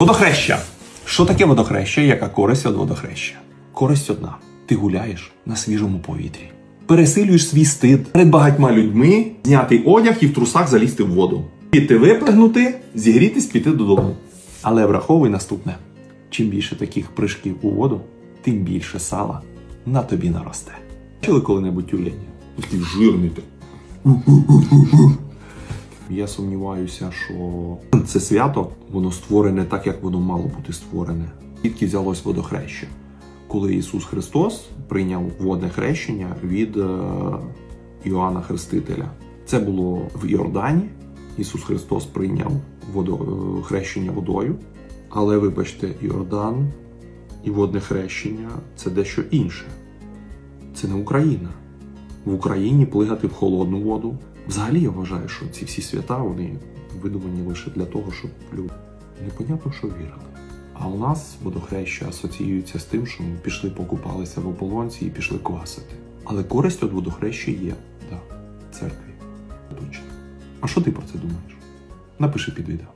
Водохреща. Що таке водохреща? Яка користь від водохреща? Користь одна. Ти гуляєш на свіжому повітрі. Пересилюєш свій стид перед багатьма людьми, зняти одяг і в трусах залізти в воду. Піти виплигнути, зігрітись, піти додому. Але враховуй наступне: чим більше таких прыжків у воду, тим більше сала на тобі наросте. Чули коли-небудь тюлені? Такий жирний так. Я сумніваюся, що це свято воно створене так, як воно мало бути створене. Звідки взялось водохреща? Коли Ісус Христос прийняв водне хрещення від е, Іоанна Хрестителя. Це було в Йордані. Ісус Христос прийняв водо, е, хрещення водою. Але вибачте, Йордан і водне хрещення це дещо інше. Це не Україна. В Україні плигати в холодну воду. Взагалі я вважаю, що ці всі свята вони видумані лише для того, щоб люди непонятно, що вірили. А у нас водохреща асоціюється з тим, що ми пішли покупалися в ополонці і пішли квасити. Але користь від водохреща є, да, в церкві. Точно. А що ти про це думаєш? Напиши під відео.